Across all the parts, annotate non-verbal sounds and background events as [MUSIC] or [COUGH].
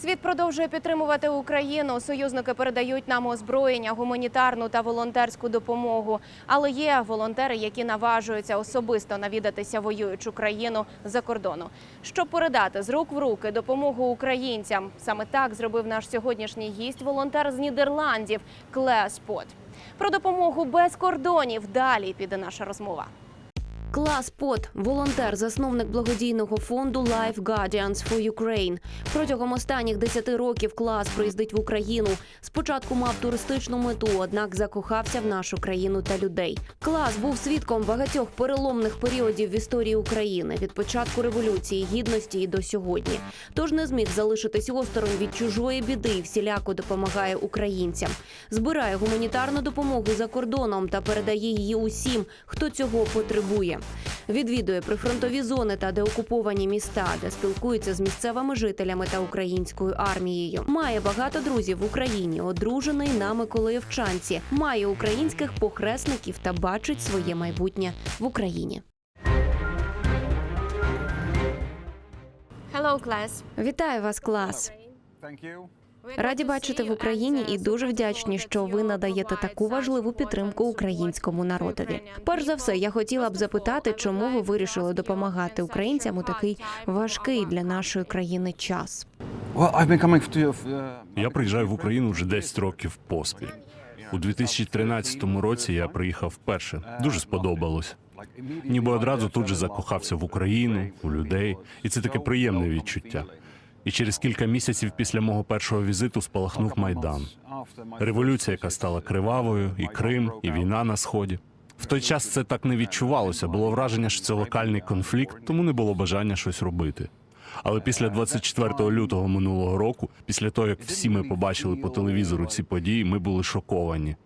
Світ продовжує підтримувати Україну. Союзники передають нам озброєння, гуманітарну та волонтерську допомогу. Але є волонтери, які наважуються особисто навідатися воюючу країну за кордону, щоб передати з рук в руки допомогу українцям. Саме так зробив наш сьогоднішній гість, волонтер з Нідерландів Клеа. Про допомогу без кордонів далі піде наша розмова. Клас Пот, волонтер, засновник благодійного фонду Life Guardians for Ukraine. Протягом останніх 10 років клас приїздить в Україну. Спочатку мав туристичну мету, однак закохався в нашу країну та людей. Клас був свідком багатьох переломних періодів в історії України від початку революції гідності і до сьогодні. Тож не зміг залишитись осторонь від чужої біди і всіляко допомагає українцям. Збирає гуманітарну допомогу за кордоном та передає її усім, хто цього потребує. Відвідує прифронтові зони та деокуповані міста, де спілкується з місцевими жителями та українською армією. Має багато друзів в Україні, одружений на Миколаївчанці, має українських похресників та бачить своє майбутнє в Україні. Hello, class. Вітаю вас, клас. Раді бачити в Україні і дуже вдячні, що ви надаєте таку важливу підтримку українському народові. Перш за все, я хотіла б запитати, чому ви вирішили допомагати українцям у такий важкий для нашої країни час. Uh, Я приїжджаю в Україну вже 10 років поспіль. У 2013 році я приїхав вперше. Дуже сподобалось. Ніби одразу тут же закохався в Україну, у людей, і це таке приємне відчуття. І через кілька місяців після мого першого візиту спалахнув майдан. Революція, яка стала кривавою, і Крим, і війна на сході. В той час це так не відчувалося. Було враження, що це локальний конфлікт, тому не було бажання щось робити. Але після 24 лютого минулого року, після того як всі ми побачили по телевізору ці події, ми були шоковані.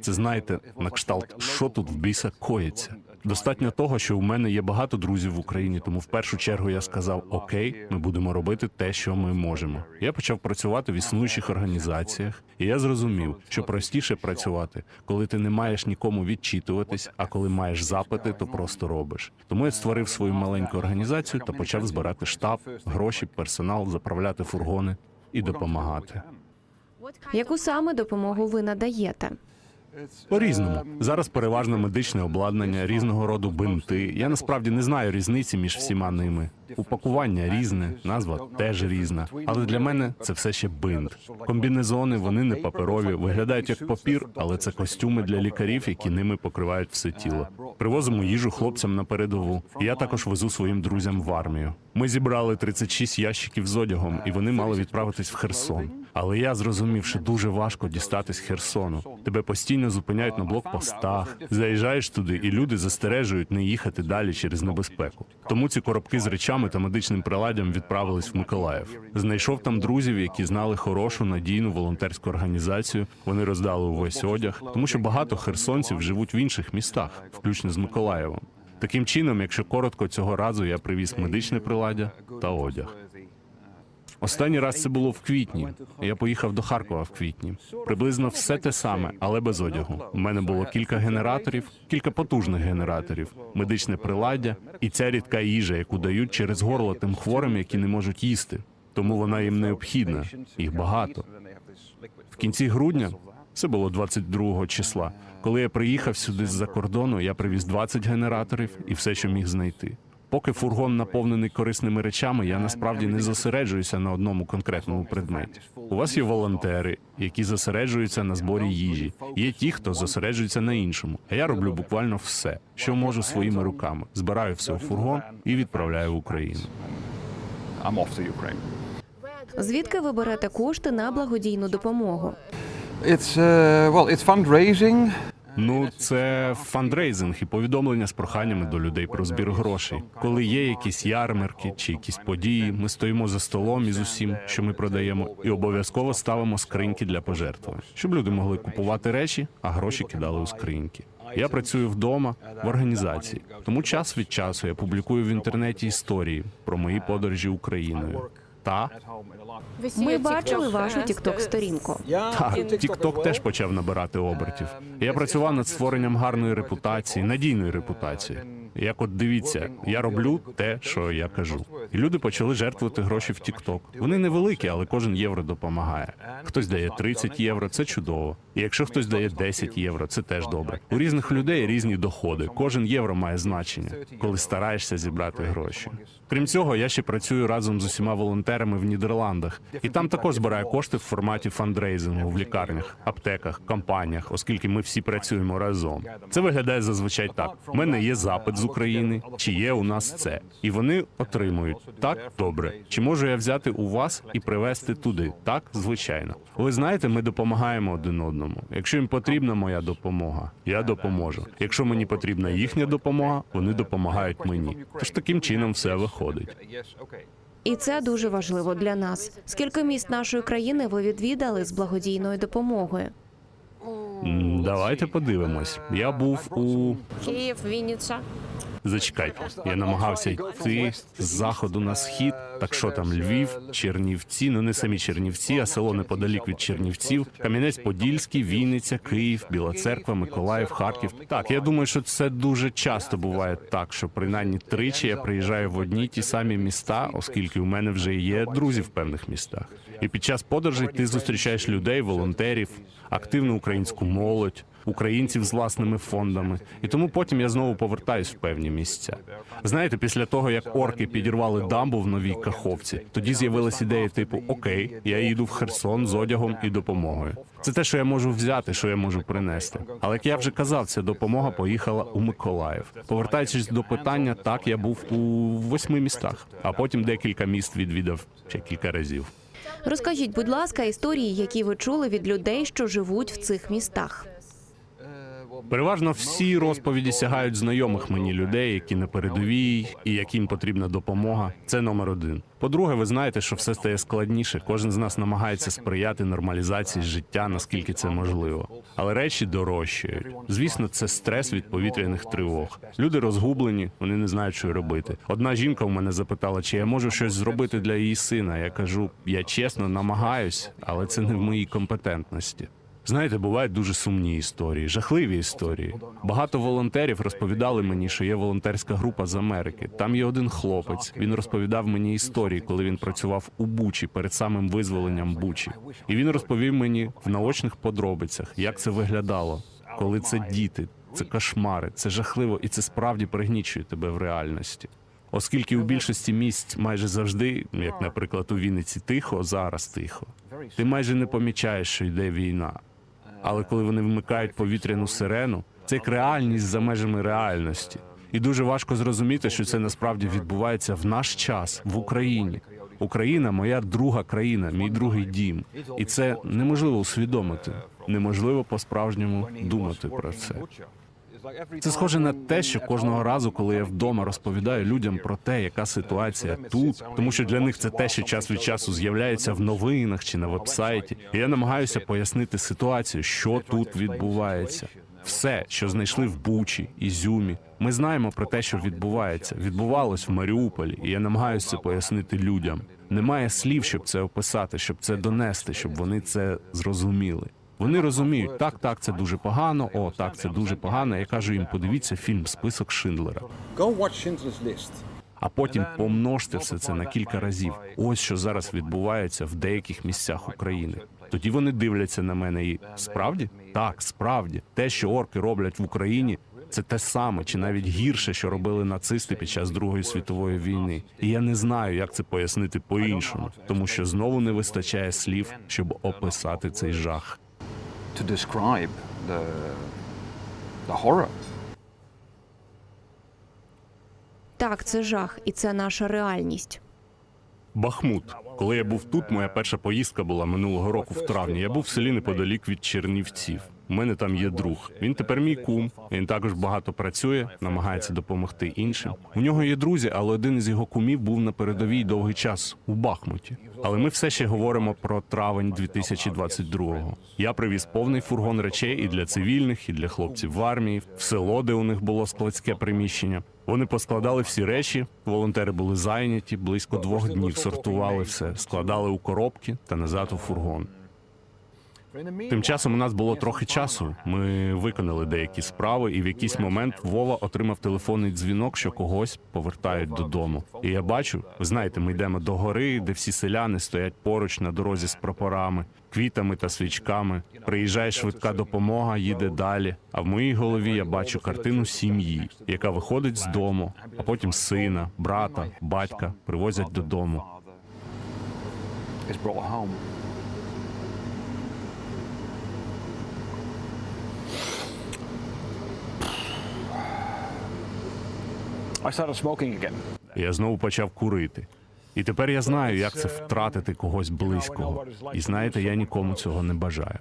Це знаєте, на кшталт, що тут в біса коїться. Достатньо того, що у мене є багато друзів в Україні, тому в першу чергу я сказав: Окей, ми будемо робити те, що ми можемо. Я почав працювати в існуючих організаціях, і я зрозумів, що простіше працювати, коли ти не маєш нікому відчитуватись, а коли маєш запити, то просто робиш. Тому я створив свою маленьку організацію та почав збирати штаб, гроші, персонал, заправляти фургони і допомагати. Яку саме допомогу ви надаєте? По-різному зараз переважно медичне обладнання, різного роду бинти. Я насправді не знаю різниці між всіма ними. Упакування різне, назва теж різна. Але для мене це все ще бинт. Комбінезони вони не паперові, виглядають як папір, але це костюми для лікарів, які ними покривають все тіло. Привозимо їжу хлопцям на передову. Я також везу своїм друзям в армію. Ми зібрали 36 ящиків з одягом, і вони мали відправитись в Херсон. Але я зрозумів, що дуже важко дістатись Херсону. Тебе постійно зупиняють на блокпостах. Заїжджаєш туди, і люди застережують не їхати далі через небезпеку. Тому ці коробки з речами та медичним приладдям відправились в Миколаїв. Знайшов там друзів, які знали хорошу надійну волонтерську організацію. Вони роздали увесь одяг, тому що багато херсонців живуть в інших містах, включно з Миколаєвом. Таким чином, якщо коротко, цього разу я привіз медичне приладдя та одяг. Останній раз це було в квітні. Я поїхав до Харкова в квітні. Приблизно все те саме, але без одягу. У мене було кілька генераторів, кілька потужних генераторів, медичне приладдя і ця рідка їжа, яку дають через горло тим хворим, які не можуть їсти. Тому вона їм необхідна. Їх багато. В кінці грудня це було 22 числа. Коли я приїхав сюди з-за кордону, я привіз 20 генераторів і все, що міг знайти. Поки фургон наповнений корисними речами, я насправді не зосереджуюся на одному конкретному предметі. У вас є волонтери, які зосереджуються на зборі їжі. Є ті, хто зосереджується на іншому. А я роблю буквально все, що можу своїми руками. Збираю все у фургон і відправляю в Україну. Звідки ви берете кошти на благодійну допомогу? It's uh, well, it's fundraising. Ну, це фандрейзинг і повідомлення з проханнями до людей про збір грошей. Коли є якісь ярмарки чи якісь події, ми стоїмо за столом із усім, що ми продаємо, і обов'язково ставимо скриньки для пожертвувань, щоб люди могли купувати речі, а гроші кидали у скриньки. Я працюю вдома в організації, тому час від часу я публікую в інтернеті історії про мої подорожі Україною. Та Ми бачили вашу тікток сторінку. так, тікток теж почав набирати обертів. Я працював над створенням гарної репутації, надійної репутації. Як от дивіться, я роблю те, що я кажу. І люди почали жертвувати гроші в TikTok. Вони невеликі, але кожен євро допомагає. Хтось дає 30 євро, це чудово. І якщо хтось дає 10 євро, це теж добре. У різних людей різні доходи. Кожен євро має значення, коли стараєшся зібрати гроші. Крім цього, я ще працюю разом з усіма волонтерами в Нідерландах, і там також збираю кошти в форматі фандрейзингу в лікарнях, аптеках, компаніях, оскільки ми всі працюємо разом. Це виглядає зазвичай так: у мене є запит з України, чи є у нас це, і вони отримують так добре. Чи можу я взяти у вас і привезти туди? Так, звичайно. Ви знаєте, ми допомагаємо один одному. Якщо їм потрібна моя допомога, я допоможу. Якщо мені потрібна їхня допомога, вони допомагають мені. Тож таким чином все виходить. І це дуже важливо для нас. Скільки міст нашої країни ви відвідали з благодійною допомогою? М, Давайте подивимось. Я був у Київ, Вінниця. Зачекайте, я намагався йти з заходу на схід. Так що там Львів, Чернівці, ну не самі Чернівці, а село неподалік від Чернівців, Кам'янець-Подільський, Вінниця, Київ, Біла Церква, Миколаїв, Харків. Так, я думаю, що це дуже часто буває так, що принаймні тричі я приїжджаю в одні й ті самі міста, оскільки у мене вже є друзі в певних містах. І під час подорожей ти зустрічаєш людей, волонтерів, активну українську молодь українців з власними фондами, і тому потім я знову повертаюсь в певні місця. Знаєте, після того як орки підірвали дамбу в новій каховці, тоді з'явилась ідея типу: Окей, я їду в Херсон з одягом і допомогою. Це те, що я можу взяти, що я можу принести. Але як я вже казав, ця допомога поїхала у Миколаїв. Повертаючись до питання, так я був у восьми містах, а потім декілька міст відвідав ще кілька разів. Розкажіть, будь ласка, історії, які ви чули від людей, що живуть в цих містах. Переважно всі розповіді сягають знайомих мені людей, які на передовій і яким потрібна допомога. Це номер один. По-друге, ви знаєте, що все стає складніше. Кожен з нас намагається сприяти нормалізації життя, наскільки це можливо. Але речі дорожчають. Звісно, це стрес від повітряних тривог. Люди розгублені, вони не знають, що робити. Одна жінка в мене запитала, чи я можу щось зробити для її сина. Я кажу, я чесно намагаюсь, але це не в моїй компетентності. Знаєте, бувають дуже сумні історії, жахливі історії. Багато волонтерів розповідали мені, що є волонтерська група з Америки. Там є один хлопець. Він розповідав мені історії, коли він працював у Бучі перед самим визволенням Бучі. І він розповів мені в наочних подробицях, як це виглядало, коли це діти, це кошмари, це жахливо, і це справді пригнічує тебе в реальності. Оскільки у більшості місць майже завжди, як, наприклад, у Вінниці, тихо, зараз тихо. Ти майже не помічаєш, що йде війна. Але коли вони вмикають повітряну сирену, це як реальність за межами реальності. І дуже важко зрозуміти, що це насправді відбувається в наш час в Україні. Україна моя друга країна, мій другий дім. І це неможливо усвідомити. Неможливо по-справжньому думати про це. Це схоже на те, що кожного разу, коли я вдома розповідаю людям про те, яка ситуація тут, тому що для них це те, що час від часу з'являється в новинах чи на вебсайті. І я намагаюся пояснити ситуацію, що тут відбувається. Все, що знайшли в Бучі, Ізюмі, ми знаємо про те, що відбувається. Відбувалось в Маріуполі, і я намагаюся пояснити людям. Немає слів, щоб це описати, щоб це донести, щоб вони це зрозуміли. Вони розуміють, так, так, це дуже погано. О, так, це дуже погано. Я кажу їм, подивіться фільм Список Шиндлера. А потім помножте все це на кілька разів. Ось що зараз відбувається в деяких місцях України. Тоді вони дивляться на мене і справді так, справді, те, що орки роблять в Україні, це те саме, чи навіть гірше, що робили нацисти під час Другої світової війни. І я не знаю, як це пояснити по-іншому, тому що знову не вистачає слів, щоб описати цей жах. To describe the, the horror. Так, це жах, і це наша реальність. Бахмут. Коли я був тут, моя перша поїздка була минулого року в травні. Я був в селі неподалік від Чернівців. У мене там є друг. Він тепер мій кум. Він також багато працює, намагається допомогти іншим. У нього є друзі, але один із його кумів був на передовій довгий час у Бахмуті. Але ми все ще говоримо про травень 2022-го. Я привіз повний фургон речей і для цивільних, і для хлопців в армії, в село, де у них було складське приміщення. Вони поскладали всі речі. Волонтери були зайняті. Близько двох днів сортували все, складали у коробки та назад у фургон. Тим часом у нас було трохи часу. Ми виконали деякі справи, і в якийсь момент Вова отримав телефонний дзвінок, що когось повертають додому. І я бачу, ви знаєте, ми йдемо до гори, де всі селяни стоять поруч на дорозі з прапорами, квітами та свічками. Приїжджає швидка допомога, їде далі. А в моїй голові я бачу картину сім'ї, яка виходить з дому, а потім сина, брата, батька привозять додому. Я знову почав курити. І тепер я знаю, як це втратити когось близького. І знаєте, я нікому цього не бажаю.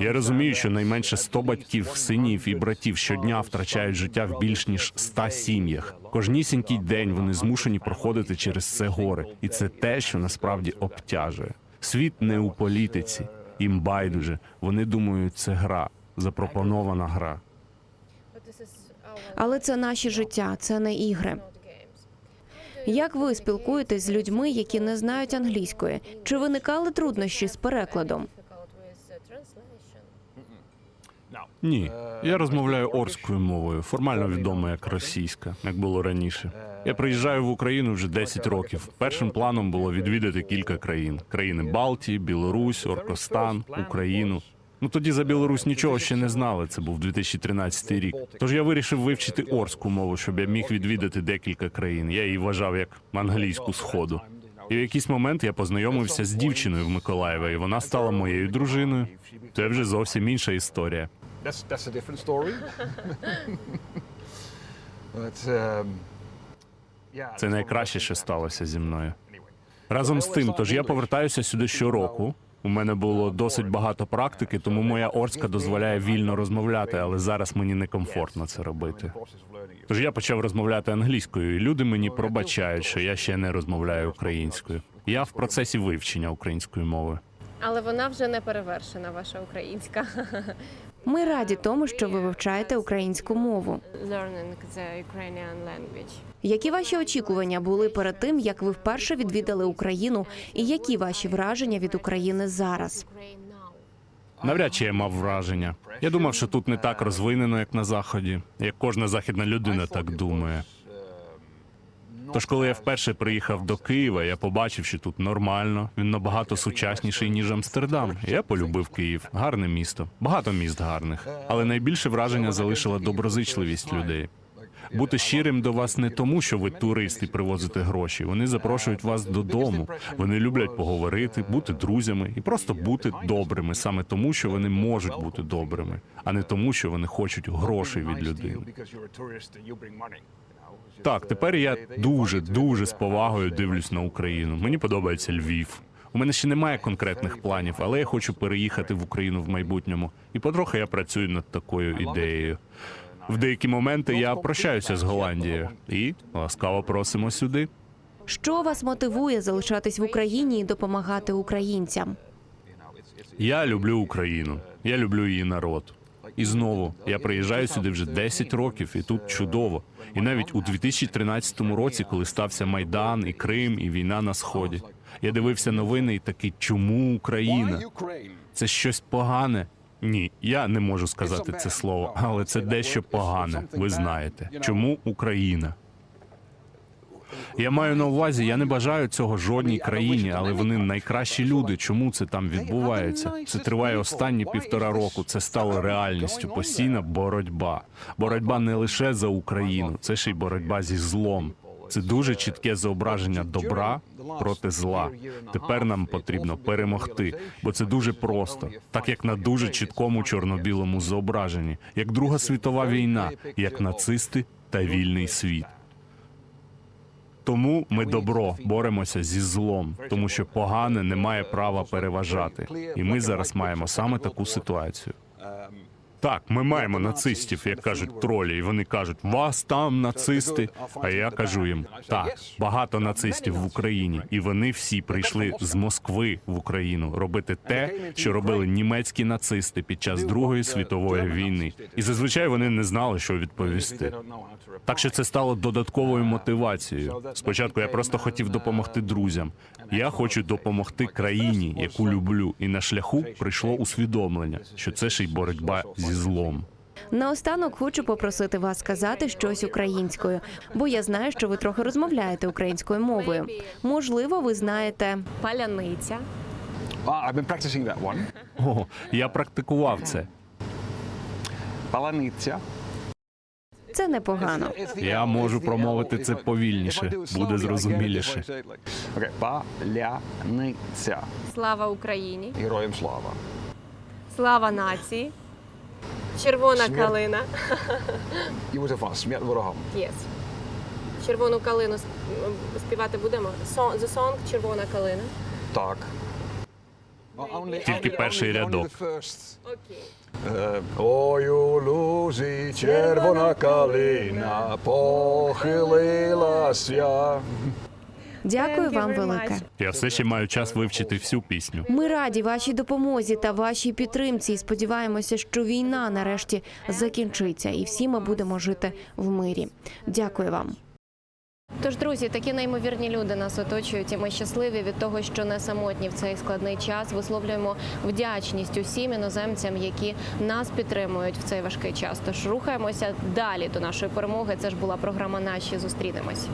Я розумію, що найменше 100 батьків, синів і братів щодня втрачають життя в більш ніж 100 сім'ях. Кожнісінький день вони змушені проходити через це горе, і це те, що насправді обтяжує. Світ не у політиці, їм байдуже. Вони думають, це гра, запропонована гра. Але це наші життя, це не ігри. Як ви спілкуєтесь з людьми, які не знають англійської? Чи виникали труднощі з перекладом? Ні, я розмовляю орською мовою, формально відомо як російська, як було раніше. Я приїжджаю в Україну вже 10 років. Першим планом було відвідати кілька країн: країни Балтії, Білорусь, Оркостан, Україну. Ну тоді за Білорусь нічого ще не знали. Це був 2013 рік. Тож я вирішив вивчити орську мову, щоб я міг відвідати декілька країн. Я її вважав як англійську сходу. І в якийсь момент я познайомився з дівчиною в Миколаєва, і вона стала моєю дружиною. Це вже зовсім інша історія. [LAUGHS] Um, Це найкраще, що сталося зі мною. Разом з тим, тож я повертаюся сюди щороку. У мене було досить багато практики, тому моя орська дозволяє вільно розмовляти, але зараз мені некомфортно це робити. Тож я почав розмовляти англійською, і люди мені пробачають, що я ще не розмовляю українською. Я в процесі вивчення української мови. Але вона вже не перевершена, ваша українська. Ми раді тому, що ви вивчаєте українську мову. Які ваші очікування були перед тим, як ви вперше відвідали Україну, і які ваші враження від України зараз? Навряд чи я мав враження. Я думав, що тут не так розвинено, як на заході, як кожна західна людина так думає. Тож, коли я вперше приїхав до Києва, я побачив, що тут нормально. Він набагато сучасніший ніж Амстердам. Я полюбив Київ, гарне місто, багато міст гарних. Але найбільше враження залишила доброзичливість людей. Бути щирим до вас не тому, що ви турист і привозите гроші. Вони запрошують вас додому. Вони люблять поговорити, бути друзями і просто бути добрими, саме тому, що вони можуть бути добрими, а не тому, що вони хочуть грошей від людини. Так, тепер я дуже дуже з повагою дивлюсь на Україну. Мені подобається Львів. У мене ще немає конкретних планів, але я хочу переїхати в Україну в майбутньому. І потрохи я працюю над такою ідеєю. В деякі моменти я прощаюся з Голландією і ласкаво просимо сюди. Що вас мотивує залишатись в Україні і допомагати українцям? Я люблю Україну. Я люблю її народ. І знову я приїжджаю сюди вже 10 років, і тут чудово. І навіть у 2013 році, коли стався майдан, і Крим, і війна на сході, я дивився новини і такий, чому Україна? Це щось погане. Ні, я не можу сказати це слово, але це дещо погане. Ви знаєте, чому Україна? Я маю на увазі, я не бажаю цього жодній країні, але вони найкращі люди. Чому це там відбувається? Це триває останні півтора року. Це стало реальністю. Постійна боротьба. Боротьба не лише за Україну, це ще й боротьба зі злом. Це дуже чітке зображення добра проти зла. Тепер нам потрібно перемогти, бо це дуже просто, так як на дуже чіткому чорно-білому зображенні, як Друга світова війна, як нацисти та вільний світ. Тому ми добро боремося зі злом, тому що погане не має права переважати. І ми зараз маємо саме таку ситуацію. Так, ми маємо нацистів, як кажуть тролі, і вони кажуть, вас там нацисти. А я кажу їм, так, багато нацистів в Україні, і вони всі прийшли з Москви в Україну робити те, що робили німецькі нацисти під час Другої світової війни. І зазвичай вони не знали, що відповісти. Так що це стало додатковою мотивацією. Спочатку я просто хотів допомогти друзям. Я хочу допомогти країні, яку люблю, і на шляху прийшло усвідомлення, що це ще й боротьба зі злом. Наостанок хочу попросити вас сказати щось українською, бо я знаю, що ви трохи розмовляєте українською мовою. Можливо, ви знаєте Паляниця. Ah, I've been practicing that one. О, я практикував це. Паланиця. це непогано. Я можу промовити це повільніше, буде зрозуміліше. Паляниця. Слава Україні. Героям слава. Слава нації. Червона Смерть. калина. Je moet ervan, smert ворогам. Yes. Червону калину сп- м, співати будемо. Сон- The song Червона калина. Так. Тільки перший рядок. Окей. Е, Ой, у лузі червона калина похилилася. Дякую вам велике. Я все ще маю час вивчити всю пісню. Ми раді вашій допомозі та вашій підтримці. і Сподіваємося, що війна нарешті закінчиться, і всі ми будемо жити в мирі. Дякую вам. Тож, друзі, такі неймовірні люди нас оточують, і ми щасливі від того, що не самотні в цей складний час. Висловлюємо вдячність усім іноземцям, які нас підтримують в цей важкий час. Тож рухаємося далі до нашої перемоги. Це ж була програма Наші зустрінемось.